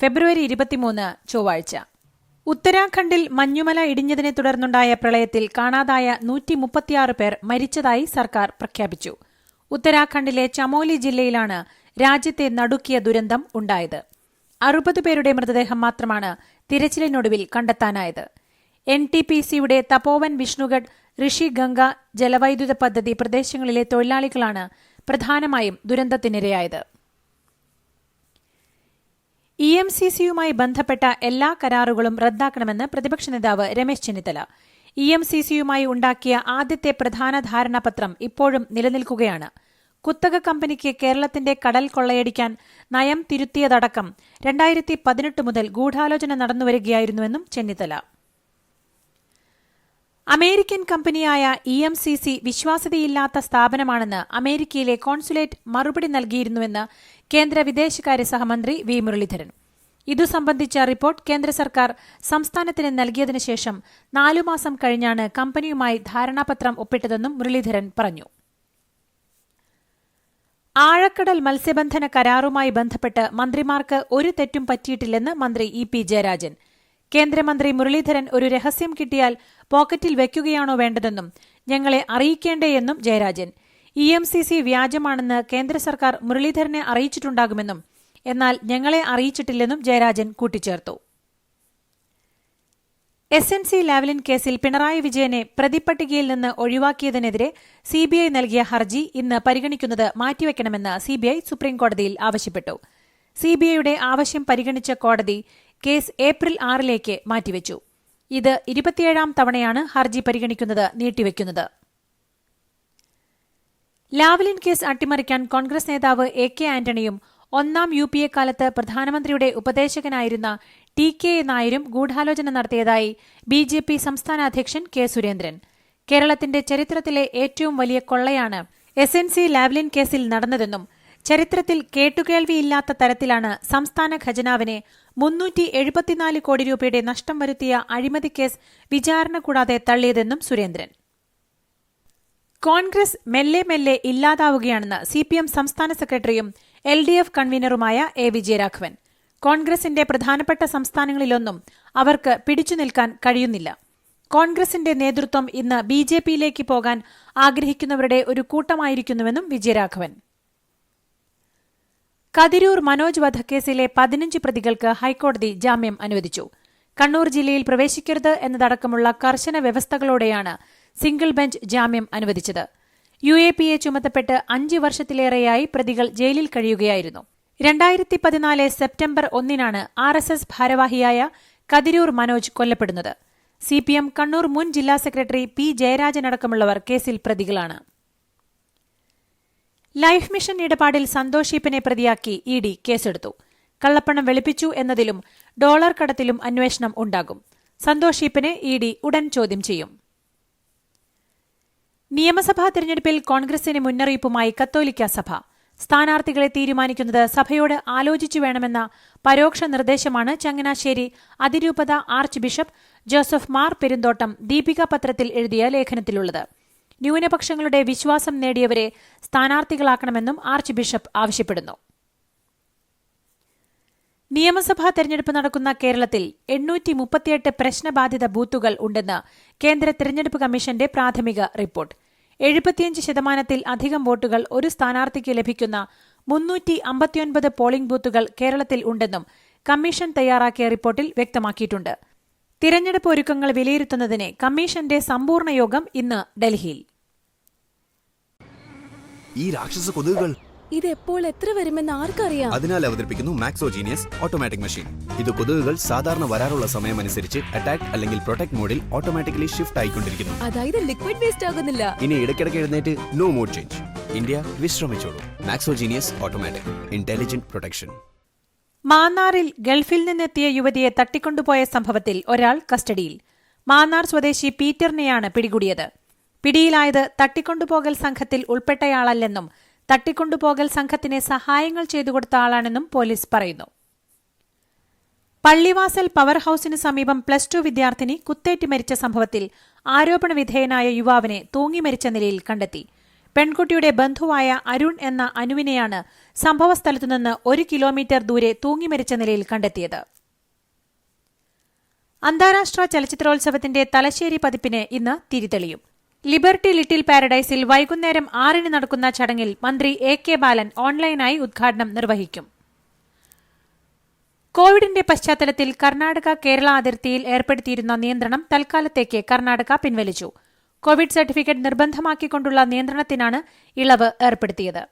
ഫെബ്രുവരി ഇരുപത്തിമൂന്ന് ചൊവ്വാഴ്ച. ഉത്തരാഖണ്ഡിൽ മഞ്ഞുമല ഇടിഞ്ഞതിനെ തുടർന്നുണ്ടായ പ്രളയത്തിൽ കാണാതായ നൂറ്റി മുപ്പത്തിയാറ് പേർ മരിച്ചതായി സർക്കാർ പ്രഖ്യാപിച്ചു. ഉത്തരാഖണ്ഡിലെ ചമോലി ജില്ലയിലാണ് രാജ്യത്തെ നടുക്കിയ ദുരന്തം ഉണ്ടായത്. അറുപത് പേരുടെ മൃതദേഹം മാത്രമാണ് തിരച്ചിലിനൊടുവിൽ കണ്ടെത്താനായത്. എൻ ടി പി സിയുടെ തപോവൻ വിഷ്ണുഗഡ് ഋഷി ഗംഗ ജലവൈദ്യുത പദ്ധതി പ്രദേശങ്ങളിലെ തൊഴിലാളികളാണ് പ്രധാനമായും ദുരന്തത്തിനിരയായത്. ഇ എം സി സിയുമായി ബന്ധപ്പെട്ട എല്ലാ കരാറുകളും റദ്ദാക്കണമെന്ന് പ്രതിപക്ഷ നേതാവ് Ramesh Chennithala. E M C സിയുമായി ഉണ്ടാക്കിയ ആദ്യത്തെ പ്രധാന ധാരണാപത്രം ഇപ്പോഴും നിലനിൽക്കുകയാണ്. കുത്തക കമ്പനിക്ക് കേരളത്തിന്റെ കടൽ കൊള്ളയടിക്കാൻ നയം തിരുത്തിയതടക്കം രണ്ടായിരത്തി പതിനെട്ട് മുതൽ ഗൂഢാലോചന നടന്നുവരികയായിരുന്നുവെന്നും ചെന്നിത്തല. അമേരിക്കൻ കമ്പനിയായ ഇ എം സി സി വിശ്വാസ്യതയില്ലാത്ത സ്ഥാപനമാണെന്ന് അമേരിക്കയിലെ കോൺസുലേറ്റ് മറുപടി നൽകിയിരുന്നുവെന്ന് കേന്ദ്ര വിദേശകാര്യ സഹമന്ത്രി വി. മുരളീധരൻ. ഇതു സംബന്ധിച്ച റിപ്പോർട്ട് കേന്ദ്ര സർക്കാർ സംസ്ഥാനത്തിന് നൽകിയതിനു ശേഷം നാലുമാസം കഴിഞ്ഞാണ് കമ്പനിയുമായി ധാരണാപത്രം ഒപ്പിട്ടതെന്നും മുരളീധരൻ പറഞ്ഞു. ആഴക്കടൽ മത്സ്യബന്ധന കരാറുമായി ബന്ധപ്പെട്ട് മന്ത്രിമാർക്ക് ഒരു തെറ്റും പറ്റിയിട്ടില്ലെന്ന് മന്ത്രി ഇ പി ജയരാജൻ. കേന്ദ്രമന്ത്രി മുരളീധരൻ ഒരു രഹസ്യം കിട്ടിയാൽ പോക്കറ്റിൽ വെക്കുകയാണോ വേണ്ടതെന്നും ഞങ്ങളെ അറിയിക്കേണ്ടേയെന്നും Jayarajan. E M C C വ്യാജമാണെന്ന് കേന്ദ്ര സർക്കാർ മുരളീധരനെ അറിയിച്ചിട്ടുണ്ടാകുമെന്നും എന്നാൽ ഞങ്ങളെ അറിയിച്ചിട്ടില്ലെന്നും ജയരാജൻ കൂട്ടിച്ചേർത്തു. എസ് എൻ സി ലാവ്ലിൻ കേസിൽ പിണറായി വിജയനെ പ്രതിപട്ടികയിൽ നിന്ന് ഒഴിവാക്കിയതിനെതിരെ സിബിഐ നൽകിയ ഹർജി ഇന്ന് പരിഗണിക്കുന്നത് മാറ്റിവെക്കണമെന്ന് സിബിഐ സുപ്രീംകോടതിയിൽ ആവശ്യപ്പെട്ടു. സിബിഐയുടെ ആവശ്യം പരിഗണിച്ച കോടതി കേസ് ഏപ്രിൽ ആറിലേക്ക് മാറ്റിവെച്ചു. ഇത് ഇരുപത്തിയേഴാം തവണയാണ് ഹർജി പരിഗണിക്കുന്നത് നീട്ടിവെക്കുന്നത്. ലാവ്ലിൻ കേസ് അട്ടിമറിക്കാൻ കോൺഗ്രസ് നേതാവ് എ കെ ആന്റണിയും ഒന്നാം യു പി എ കാലത്ത് പ്രധാനമന്ത്രിയുടെ ഉപദേശകനായിരുന്ന ടി കെ നായരും ഗൂഢാലോചന നടത്തിയതായി ബി ജെ പി സംസ്ഥാന അധ്യക്ഷൻ കെ സുരേന്ദ്രൻ. കേരളത്തിന്റെ ചരിത്രത്തിലെ ഏറ്റവും വലിയ കൊള്ളയാണ് എസ് എൻ സി ലാവ്ലിൻ കേസിൽ നടന്നതെന്നും ചരിത്രത്തിൽ കേട്ടുകേൾവിയില്ലാത്ത തരത്തിലാണ് സംസ്ഥാന ഖജനാവിനെ മുന്നൂറ്റി എഴുപത്തിനാല് കോടി രൂപയുടെ നഷ്ടം വരുത്തിയ അഴിമതി കേസ് വിചാരണ കൂടാതെ തള്ളിയതെന്നും സുരേന്ദ്രൻ. കോൺഗ്രസ് മെല്ലെ മെല്ലെ ഇല്ലാതാവുകയാണെന്ന് സി പി എം സംസ്ഥാന സെക്രട്ടറിയും എൽ ഡി എഫ് കൺവീനറുമായ എ വിജയരാഘവൻ. കോൺഗ്രസിന്റെ പ്രധാനപ്പെട്ട സംസ്ഥാനങ്ങളിലൊന്നും അവർക്ക് പിടിച്ചു നിൽക്കാൻ കഴിയുന്നില്ല. കോൺഗ്രസിന്റെ നേതൃത്വം ഇന്ന് ബിജെപിയിലേക്ക് പോകാൻ ആഗ്രഹിക്കുന്നവരുടെ ഒരു കൂട്ടമായിരിക്കുന്നുവെന്നും വിജയരാഘവൻ. കതിരൂർ മനോജ് വധക്കേസിലെ പതിനഞ്ച് പ്രതികൾക്ക് ഹൈക്കോടതി ജാമ്യം അനുവദിച്ചു. കണ്ണൂർ ജില്ലയിൽ പ്രവേശിക്കരുത് എന്നതടക്കമുള്ള കർശന വ്യവസ്ഥകളോടെയാണ് സിംഗിൾ ബെഞ്ച് ജാമ്യം അനുവദിച്ചത്. യു എ പി എ ചുമത്തപ്പെട്ട് അഞ്ച് വർഷത്തിലേറെയായി പ്രതികൾ ജയിലിൽ കഴിയുകയായിരുന്നു. രണ്ടായിരത്തി പതിനാല് സെപ്റ്റംബർ ഒന്നിനാണ് ആർ എസ് എസ് ഭാരവാഹിയായ കതിരൂർ മനോജ് കൊല്ലപ്പെടുന്നത്. സി പി എം കണ്ണൂർ മുൻ ജില്ലാ സെക്രട്ടറി പി ജയരാജനടക്കമുള്ളവർ കേസിൽ പ്രതികളാണ്. ലൈഫ് മിഷൻ ഇടപാടിൽ സന്തോഷ് ഈപ്പനെ പ്രതിയാക്കി ഇ ഡി കേസെടുത്തു. കള്ളപ്പണം വെളുപ്പിച്ചു എന്നതിലും ഡോളർ കടത്തിലും അന്വേഷണം ഉണ്ടാകും. സന്തോഷ് ഈപ്പനെ ഇ ഡി ഉടൻ ചോദ്യം ചെയ്യും. നിയമസഭാ തെരഞ്ഞെടുപ്പിൽ കോൺഗ്രസിന് മുന്നറിയിപ്പുമായി കത്തോലിക്ക സഭ. സ്ഥാനാർത്ഥികളെ തീരുമാനിക്കുന്നത് സഭയോട് ആലോചിച്ചു വേണമെന്ന പരോക്ഷ നിർദ്ദേശമാണ് ചങ്ങനാശ്ശേരി അതിരൂപത ആർച്ച് ബിഷപ്പ് ജോസഫ് മാർ പെരുന്തോട്ടം ദീപിക പത്രത്തിൽ എഴുതിയ ലേഖനത്തിലുള്ളത്. ന്യൂനപക്ഷങ്ങളുടെ വിശ്വാസം നേടിയവരെ സ്ഥാനാർത്ഥികളാക്കണമെന്നും ആർച്ച് ബിഷപ്പ് ആവശ്യപ്പെടുന്നു. നിയമസഭാ തെരഞ്ഞെടുപ്പ് നടക്കുന്ന കേരളത്തിൽ എണ്ണൂറ്റി മുപ്പത്തിയെട്ട് പ്രശ്നബാധിത ബൂത്തുകൾ ഉണ്ടെന്ന് കേന്ദ്ര തെരഞ്ഞെടുപ്പ് കമ്മീഷന്റെ പ്രാഥമിക റിപ്പോർട്ട്. എഴുപത്തിയഞ്ച് ശതമാനത്തിൽ അധികം വോട്ടുകൾ ഒരു സ്ഥാനാർത്ഥിക്ക് ലഭിക്കുന്ന മുന്നൂറ്റി അമ്പത്തിയൊൻപത് പോളിംഗ് ബൂത്തുകൾ കേരളത്തിൽ ഉണ്ടെന്നും കമ്മീഷൻ തയ്യാറാക്കിയ റിപ്പോർട്ടിൽ വ്യക്തമാക്കിയിട്ടുണ്ട്. തിരഞ്ഞെടുപ്പ് ഒരുക്കങ്ങൾ വിലയിരുത്തുന്നതിന് കമ്മീഷന്റെ സമ്പൂർണ യോഗം ഇന്ന് ഡൽഹിയിൽ. ഈ രാക്ഷസ കൊതുകുകൾ. ഇത് എപ്പോൾ എത്ര വരുമെന്ന് ആർക്കറിയാം? അതിനാൽ അവതരിപ്പിക്കുന്നു മാക്സോജീനിയസ് ഓട്ടോമാറ്റിക് മെഷീൻ ഇത് കൊതുകുകൾ സാധാരണ വരാറുള്ള സമയം അനുസരിച്ച് അറ്റാക്ക് അല്ലെങ്കിൽ പ്രൊട്ടക്ട് മോഡിൽ ഓട്ടോമാറ്റിക്കലി ഷിഫ്റ്റ് ആയിക്കൊണ്ടിരിക്കുന്നു. അതായത് ലിക്വിഡ് വേസ്റ്റ് ആകുന്നില്ല. ഇനി ഇടയ്ക്കിടയ്ക്ക് എഴുന്നേറ്റ് നോ മോഡ് ചേഞ്ച് ഇന്ത്യ വിശ്രമിച്ചോളൂ. മാക്സോജീനിയസ് ഓട്ടോമാറ്റിക് ഇന്റലിജന്റ് പ്രൊട്ടക്ഷൻ മാന്നാറിൽ ഗൾഫിൽ നിന്നെത്തിയ യുവതിയെ തട്ടിക്കൊണ്ടുപോയ സംഭവത്തിൽ ഒരാൾ കസ്റ്റഡിയിൽ. മാന്നാർ സ്വദേശി പീറ്ററിനെയാണ് പിടികൂടിയത്. പിടിയിലായത് തട്ടിക്കൊണ്ടുപോകൽ സംഘത്തിൽ ഉൾപ്പെട്ടയാളല്ലെന്നും തട്ടിക്കൊണ്ടുപോകൽ സംഘത്തിന് സഹായങ്ങൾ ചെയ്തു കൊടുത്ത ആളാണെന്നും പോലീസ് പറയുന്നു. പള്ളിവാസൽ പവർ ഹൌസിന് സമീപം പ്ലസ് ടു വിദ്യാർത്ഥിനി കുത്തേറ്റ് മരിച്ച സംഭവത്തിൽ ആരോപണ വിധേയനായ യുവാവിനെ തൂങ്ങി മരിച്ച നിലയിൽ കണ്ടെത്തി. പെൺകുട്ടിയുടെ ബന്ധുവായ അരുൺ എന്ന അനുവിനെയാണ് സംഭവസ്ഥലത്തുനിന്ന് ഒരു കിലോമീറ്റർ ദൂരെ തൂങ്ങി മരിച്ച നിലയിൽ കണ്ടെത്തിയത്. അന്താരാഷ്ട്ര ചലച്ചിത്രോത്സവത്തിന്റെ തലശ്ശേരി പതിപ്പിന് ഇന്ന് തിരിതെളിയും. ലിബർട്ടി ലിറ്റിൽ പാരഡൈസിൽ വൈകുന്നേരം ആറിന് നടക്കുന്ന ചടങ്ങിൽ മന്ത്രി എ കെ ബാലൻ ഓൺലൈനായി ഉദ്ഘാടനം നിർവഹിക്കും. കോവിഡിന്റെ പശ്ചാത്തലത്തിൽ കർണാടക കേരള അതിർത്തിയിൽ ഏർപ്പെടുത്തിയിരുന്ന നിയന്ത്രണം തൽക്കാലത്തേക്ക് കർണാടക പിൻവലിച്ചു. കോവിഡ് സർട്ടിഫിക്കറ്റ് നിർബന്ധമാക്കിക്കൊണ്ടുള്ള നിയന്ത്രണത്തിനാണ് ഇളവ് ഏർപ്പെടുത്തിയത്.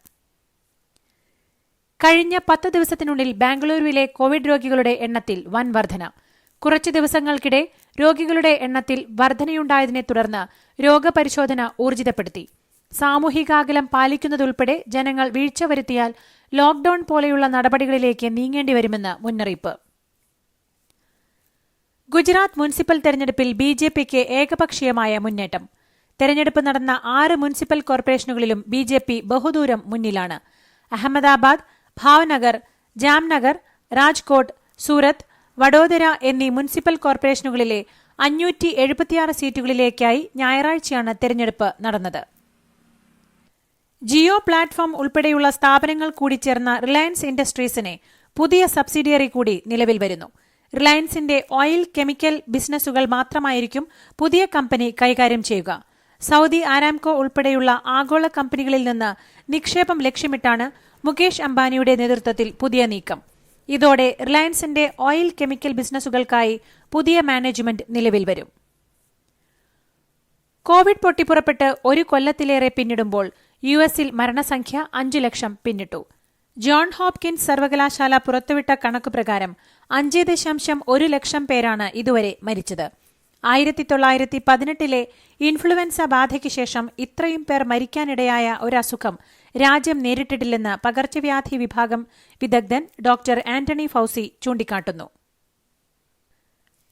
കഴിഞ്ഞ പത്ത് ദിവസത്തിനുള്ളിൽ ബാംഗ്ലൂരുവിലെ കോവിഡ് രോഗികളുടെ എണ്ണത്തിൽ വൻ വർധന. കുറച്ചു ദിവസങ്ങൾക്കിടെ രോഗികളുടെ എണ്ണത്തിൽ വർധനയുണ്ടായതിനെ തുടർന്ന് രോഗപരിശോധന ഊർജിതപ്പെടുത്തി. സാമൂഹിക അകലം പാലിക്കുന്നതുൾപ്പെടെ ജനങ്ങൾ വീഴ്ച വരുത്തിയാൽ ലോക്ഡൌൺ പോലെയുള്ള നടപടികളിലേക്ക് നീങ്ങേണ്ടി വരുമെന്ന് മുന്നറിയിപ്പ്. ഗുജറാത്ത് മുനിസിപ്പൽ തെരഞ്ഞെടുപ്പിൽ ബി ജെ പിക്ക് ഏകപക്ഷീയമായ മുന്നേറ്റം. തെരഞ്ഞെടുപ്പ് നടന്ന ആറ് മുനിസിപ്പൽ കോർപ്പറേഷനുകളിലും ബി ജെ പി ബഹുദൂരം മുന്നിലാണ്. അഹമ്മദാബാദ് ഭാവ്നഗർ ജാംനഗർ രാജ്കോട്ട് സൂറത്ത് വഡോദര എന്നീ മുനിസിപ്പൽ കോർപ്പറേഷനുകളിലെ അഞ്ഞൂറ്റി എഴുപത്തിയാറ് സീറ്റുകളിലേക്കായി ഞായറാഴ്ചയാണ് തെരഞ്ഞെടുപ്പ് നടന്നത്. ജിയോ പ്ലാറ്റ്ഫോം ഉൾപ്പെടെയുള്ള സ്ഥാപനങ്ങൾ കൂടി ചേർന്ന റിലയൻസ് ഇൻഡസ്ട്രീസിനെ പുതിയ സബ്സിഡിയറി കൂടി നിലവിൽ വരുന്നു. റിലയൻസിന്റെ ഓയിൽ കെമിക്കൽ ബിസിനസ്സുകൾ മാത്രമായിരിക്കും പുതിയ കമ്പനി കൈകാര്യം ചെയ്യുക. സൗദി ആരാംകോ ഉൾപ്പെടെയുള്ള ആഗോള കമ്പനികളിൽ നിന്ന് നിക്ഷേപം ലക്ഷ്യമിട്ടാണ് മുകേഷ് അംബാനിയുടെ നേതൃത്വത്തിൽ പുതിയ നീക്കം. ഇതോടെ റിലയൻസിന്റെ ഓയിൽ കെമിക്കൽ ബിസിനസ്സുകൾക്കായി പുതിയ മാനേജ്മെന്റ് നിലവിൽ വരും. കോവിഡ് പൊട്ടിപ്പുറപ്പെട്ട് ഒരു കൊല്ലത്തിലേറെ പിന്നിടുമ്പോൾ യു എസിൽ മരണസംഖ്യ അഞ്ചു ലക്ഷം പിന്നിട്ടു. ജോൺ ഹോപ്കിൻസ് സർവകലാശാല പുറത്തുവിട്ട കണക്ക് പ്രകാരം അഞ്ച് ദശാംശം ഒരു ലക്ഷം പേരാണ് ഇതുവരെ മരിച്ചത്. ആയിരത്തി തൊള്ളായിരത്തി പതിനെട്ടിലെ ഇൻഫ്ലുവൻസ ബാധയ്ക്ക് ശേഷം ഇത്രയും പേർ മരിക്കാനിടയായ ഒരസുഖം രാജ്യം നേരിട്ടിട്ടില്ലെന്ന് പകർച്ചവ്യാധി വിഭാഗം വിദഗ്ധൻ ഡോക്ടർ ആന്റണി ഫൌസി ചൂണ്ടിക്കാട്ടുന്നു.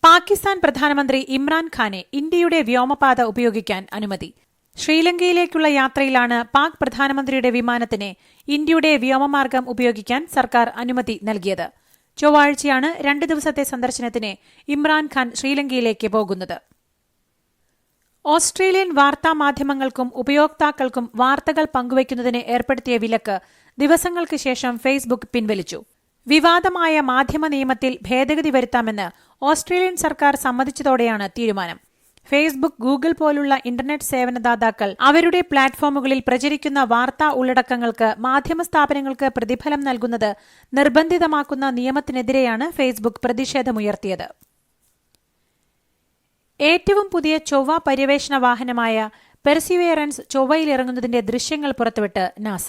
പാകിസ്ഥാൻ പ്രധാനമന്ത്രി ഇമ്രാൻഖാനെ ഇന്ത്യയുടെ വ്യോമപാത ഉപയോഗിക്കാൻ അനുമതി. ശ്രീലങ്കയിലേക്കുള്ള യാത്രയിലാണ് പാക് പ്രധാനമന്ത്രിയുടെ വിമാനത്തിന് ഇന്ത്യയുടെ വ്യോമമാർഗം ഉപയോഗിക്കാൻ സർക്കാർ അനുമതി നൽകിയത്. ചൊവ്വാഴ്ചയാണ് രണ്ട് ദിവസത്തെ സന്ദർശനത്തിന് ഇമ്രാൻഖാൻ ശ്രീലങ്കയിലേക്ക് പോകുന്നത്. ഓസ്ട്രേലിയൻ വാർത്താ മാധ്യമങ്ങൾക്കും ഉപയോക്താക്കൾക്കും വാർത്തകൾ പങ്കുവയ്ക്കുന്നതിന് ഏർപ്പെടുത്തിയ വിലക്ക് ദിവസങ്ങൾക്ക് ശേഷം ഫേസ്ബുക്ക് പിൻവലിച്ചു. വിവാദമായ മാധ്യമ നിയമത്തിൽ ഭേദഗതി വരുത്താമെന്ന് ഓസ്ട്രേലിയൻ സർക്കാർ സമ്മതിച്ചതോടെയാണ് തീരുമാനം. ഫേസ്ബുക്ക് ഗൂഗിൾ പോലുള്ള ഇന്റർനെറ്റ് സേവനദാതാക്കൾ അവരുടെ പ്ലാറ്റ്ഫോമുകളിൽ പ്രചരിക്കുന്ന വാർത്താ ഉള്ളടക്കങ്ങൾക്ക് മാധ്യമ സ്ഥാപനങ്ങൾക്ക് പ്രതിഫലം നൽകുന്നത് നിർബന്ധിതമാക്കുന്ന നിയമത്തിനെതിരെയാണ് ഫേസ്ബുക്ക് പ്രതിഷേധമുയർത്തിയത്. ഏറ്റവും പുതിയ ചൊവ്വ പര്യവേഷണ വാഹനമായ പെർസിവിയറൻസ് ചൊവ്വയിലിറങ്ങുന്നതിന്റെ ദൃശ്യങ്ങൾ പുറത്തുവിട്ട് നാസ.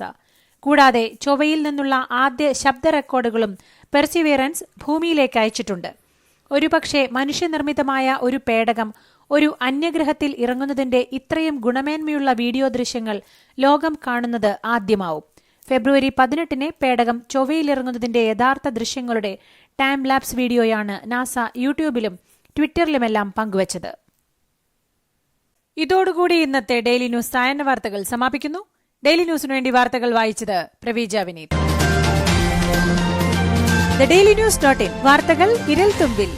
കൂടാതെ ചൊവ്വയിൽ നിന്നുള്ള ആദ്യ ശബ്ദ റെക്കോർഡുകളും പെർസിവിയറൻസ് ഭൂമിയിലേക്ക് അയച്ചിട്ടുണ്ട്. ഒരുപക്ഷെ മനുഷ്യനിർമ്മിതമായ ഒരു പേടകം ഒരു അന്യഗ്രഹത്തിൽ ഇറങ്ങുന്നതിന്റെ ഇത്രയും ഗുണമേന്മയുള്ള വീഡിയോ ദൃശ്യങ്ങൾ ലോകം കാണുന്നത് ആദ്യമാവും. ഫെബ്രുവരി പതിനെട്ടിന് പേടകം ചൊവ്വയിലിറങ്ങുന്നതിന്റെ യഥാർത്ഥ ദൃശ്യങ്ങളുടെ ടൈം ലാപ്സ് വീഡിയോയാണ് നാസ യൂട്യൂബിലും ട്വിറ്ററിലുമെല്ലാം പങ്കുവച്ചത്. ഇതോടുകൂടി ഇന്നത്തെ ഡെയിലി ന്യൂസ് സായന വാർത്തകൾ സമാപിക്കുന്നു. ഡെയിലി ന്യൂസിനു വേണ്ടി വാർത്തകൾ വായിച്ചത് Praveeja Vineeth. Daily news dot in. വാർത്തകൾ ഇരൽ തുമ്പിൽ